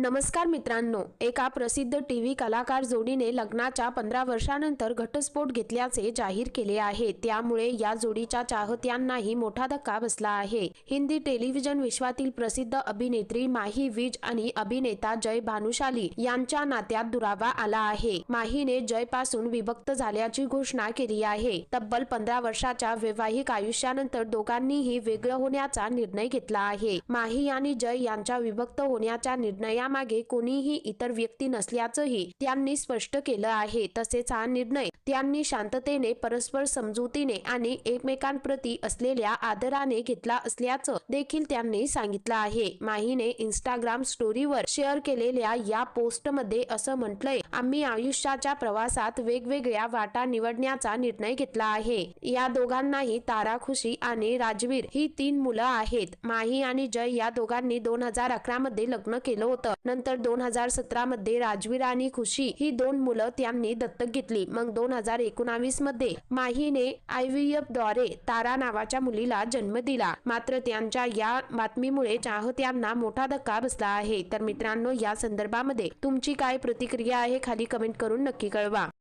नमस्कार मित्रांनो एका प्रसिद्ध टीव्ही कलाकार जोडीने लग्नाच्या पंधरा वर्षानंतर घटस्फोट घेतल्याचे जाहीर केले आहे. त्यामुळे या जोडीच्या चाहत्यांनाही मोठा धक्का बसला आहे. हिंदी टेलिव्हिजन विश्वातील प्रसिद्ध अभिनेत्री माही विज आणि अभिनेता जय भानुशाली यांच्या नात्यात दुरावा आला आहे. माहीने जयपासून विभक्त झाल्याची घोषणा केली आहे. तब्बल पंधरा वर्षाच्या वैवाहिक आयुष्यानंतर दोघांनीही वेगळं होण्याचा निर्णय घेतला आहे. माही आणि जय यांच्या विभक्त होण्याच्या निर्णया निर्णयामागे कोणीही इतर व्यक्ती नसल्याचंही त्यांनी स्पष्ट केलं आहे. तसेच हा निर्णय त्यांनी शांततेने परस्पर समजुतीने आणि एकमेकांप्रती असलेल्या आदराने घेतला असल्याचं देखील त्यांनी सांगितलं आहे. माहीने इंस्टाग्राम स्टोरीवर शेअर केलेल्या या पोस्टमध्ये असं म्हटलंय आम्ही आयुष्याच्या प्रवासात वेगवेगळ्या वाटा निवडण्याचा निर्णय घेतला आहे. या दोघांनाही तारा खुशी आणि राजवीर ही तीन मुलं आहेत. माही आणि जय या दोघांनी दोन हजार अकरा मध्ये लग्न केलं होतं. नंतर दोन हजार सतरा मध्ये राजवीर आणि खुशी ही दोन मुलं त्यांनी दत्तक घेतली. मग दोन हजार एकोणावीसमध्ये माहीने आय व्ही एफद्वारे तारा नावाच्या मुलीला जन्म दिला. मात्र त्यांच्या या बातमीमुळे चाहत्यांना मोठा धक्का बसला आहे. तर मित्रांनो या संदर्भामध्ये तुमची काय प्रतिक्रिया आहे खाली कमेंट करून नक्की कळवा.